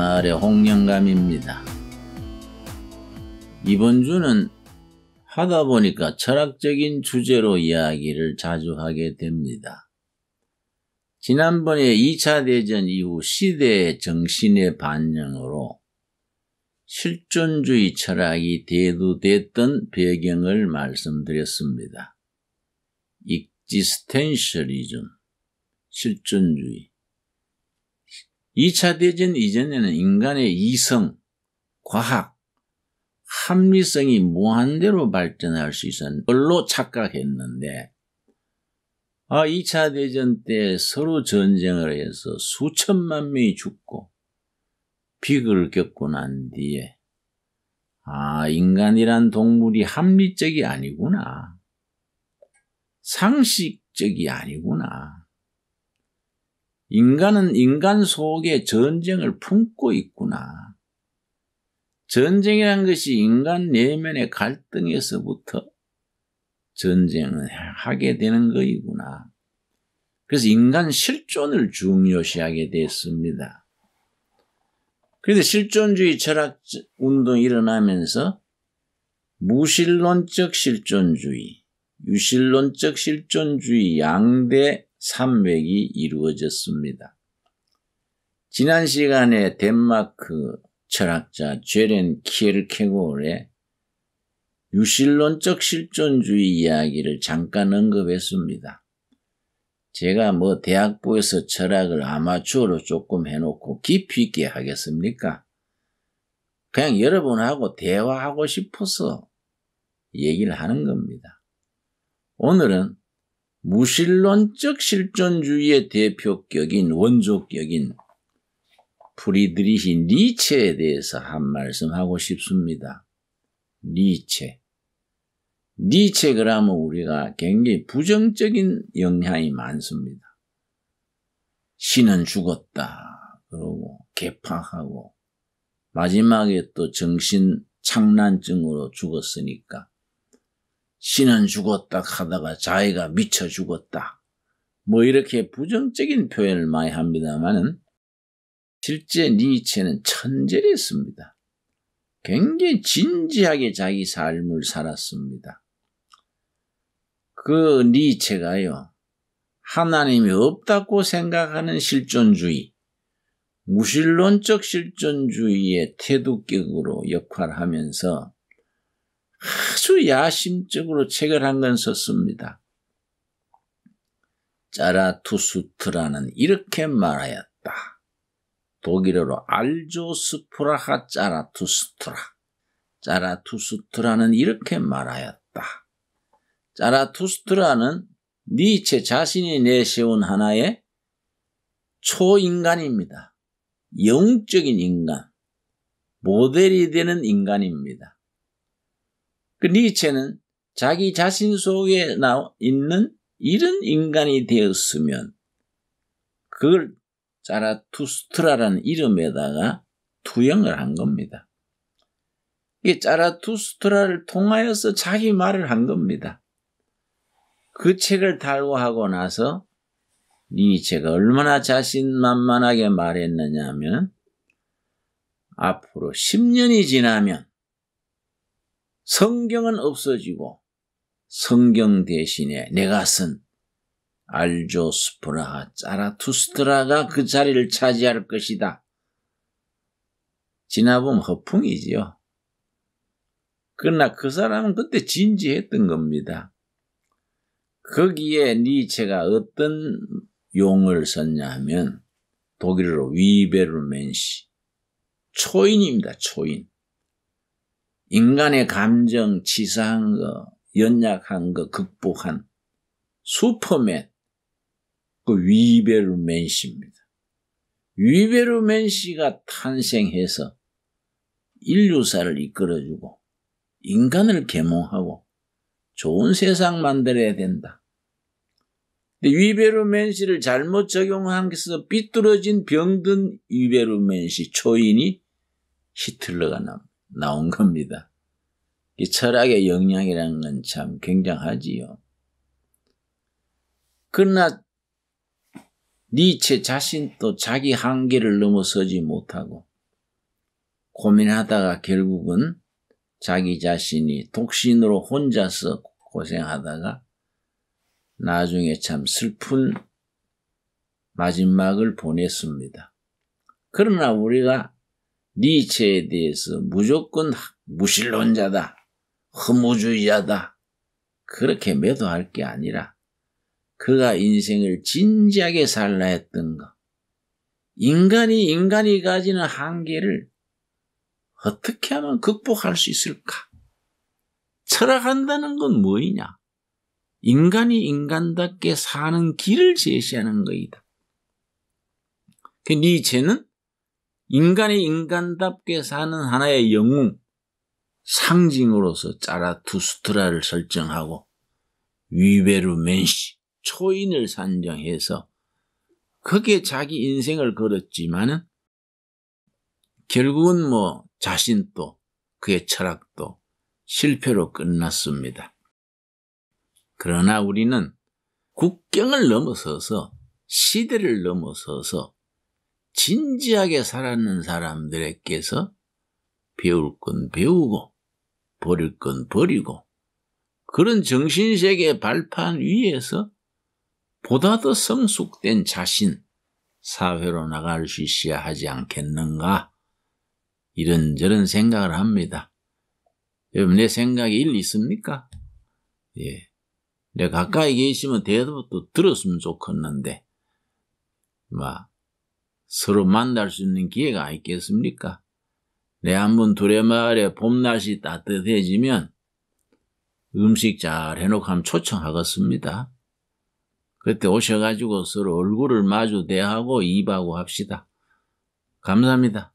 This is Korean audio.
마을의 홍영감입니다. 이번 주는 하다 보니까 철학적인 주제로 이야기를 자주 하게 됩니다. 지난번에 2차 대전 이후 시대의 정신의 반영으로 실존주의 철학이 대두됐던 배경을 말씀드렸습니다. 익지스텐셜리즘, 실존주의. 2차 대전 이전에는 인간의 이성, 과학, 합리성이 무한대로 발전할 수 있었는 걸로 착각했는데, 아, 2차 대전 때 서로 전쟁을 해서 수천만 명이 죽고, 비극을 겪고 난 뒤에, 아, 인간이란 동물이 합리적이 아니구나. 상식적이 아니구나. 인간은 인간 속에 전쟁을 품고 있구나. 전쟁이란 것이 인간 내면의 갈등에서부터 전쟁을 하게 되는 거이구나. 그래서 인간 실존을 중요시하게 됐습니다. 그래서 실존주의 철학 운동이 일어나면서 무신론적 실존주의, 유신론적 실존주의 양대 산맥이 이루어졌습니다. 지난 시간에 덴마크 철학자 제렌 키르케고르의 유실론적 실존주의 이야기를 잠깐 언급했습니다. 제가 뭐 대학부에서 철학을 아마추어로 조금 해놓고 깊이 있게 하겠습니까? 그냥 여러분하고 대화하고 싶어서 얘기를 하는 겁니다. 오늘은 무신론적 실존주의의 대표격인 원조격인 프리드리히 니체에 대해서 한 말씀 하고 싶습니다. 니체. 니체 그러면 우리가 굉장히 부정적인 영향이 많습니다. 신은 죽었다. 그러고 개파하고 마지막에 또 정신 창난증으로 죽었으니까 신은 죽었다 하다가 자기가 미쳐 죽었다. 뭐 이렇게 부정적인 표현을 많이 합니다만은 실제 니체는 천재였습니다. 굉장히 진지하게 자기 삶을 살았습니다. 그 니체가요, 하나님이 없다고 생각하는 실존주의, 무신론적 실존주의의 태도격으로 역할하면서 아주 야심적으로 책을 한 권 썼습니다. 짜라투수트라는 이렇게 말하였다. 독일어로 알조스프라하 짜라투스트라. 짜라투스트라는 이렇게 말하였다. 짜라투스트라는 니체 자신이 내세운 하나의 초인간입니다. 영적인 인간, 모델이 되는 인간입니다. 그 니체는 자기 자신 속에 있는 이런 인간이 되었으면 그걸 짜라투스트라라는 이름에다가 투영을 한 겁니다. 이 짜라투스트라를 통하여서 자기 말을 한 겁니다. 그 책을 달고 하고 나서 니체가 얼마나 자신만만하게 말했느냐 하면 앞으로 10년이 지나면 성경은 없어지고 성경 대신에 내가 쓴 알조스프라하 짜라투스트라가 그 자리를 차지할 것이다. 지나보면 허풍이지요. 그러나 그 사람은 그때 진지했던 겁니다. 거기에 니체가 어떤 용을 썼냐 하면 독일어로 위베르멘시 초인입니다. 초인. 인간의 감정 치사한 거, 연약한 거 극복한 슈퍼맨 그 위베르맨시입니다. 위베르맨시가 탄생해서 인류사를 이끌어주고 인간을 계몽하고 좋은 세상 만들어야 된다. 근데 위베르맨시를 잘못 적용하면서 삐뚤어진 병든 위베르맨시 초인이 히틀러가 나, 나온 겁니다. 이 철학의 영향이라는 건 참 굉장하지요. 그러나 니체 자신도 자기 한계를 넘어서지 못하고 고민하다가 결국은 자기 자신이 독신으로 혼자서 고생하다가 나중에 참 슬픈 마지막을 보냈습니다. 그러나 우리가 니체에 대해서 무조건 무신론자다, 허무주의자다, 그렇게 매도할 게 아니라 그가 인생을 진지하게 살라 했던 것. 인간이 인간이 가지는 한계를 어떻게 하면 극복할 수 있을까? 철학한다는 건 뭐이냐? 인간이 인간답게 사는 길을 제시하는 거이다. 그 니체는 인간이 인간답게 사는 하나의 영웅, 상징으로서 짜라투스트라를 설정하고 위베르 맨시, 초인을 산정해서 거기에 자기 인생을 걸었지만은 결국은 뭐 자신도 그의 철학도 실패로 끝났습니다. 그러나 우리는 국경을 넘어서서 시대를 넘어서서 진지하게 살았는 사람들에게서 배울 건 배우고 버릴 건 버리고 그런 정신세계 발판 위에서 보다 더 성숙된 자신 사회로 나갈 수 있어야 하지 않겠는가 이런저런 생각을 합니다. 여러분 내 생각이 일리 있습니까? 예. 내가 가까이 계시면 대답도 들었으면 좋겠는데 막 서로 만날 수 있는 기회가 있겠습니까? 내 한번 두레마을에 봄날씨 따뜻해지면 음식 잘 해놓고 하면 초청하겠습니다. 그때 오셔가지고 서로 얼굴을 마주 대하고 입하고 합시다. 감사합니다.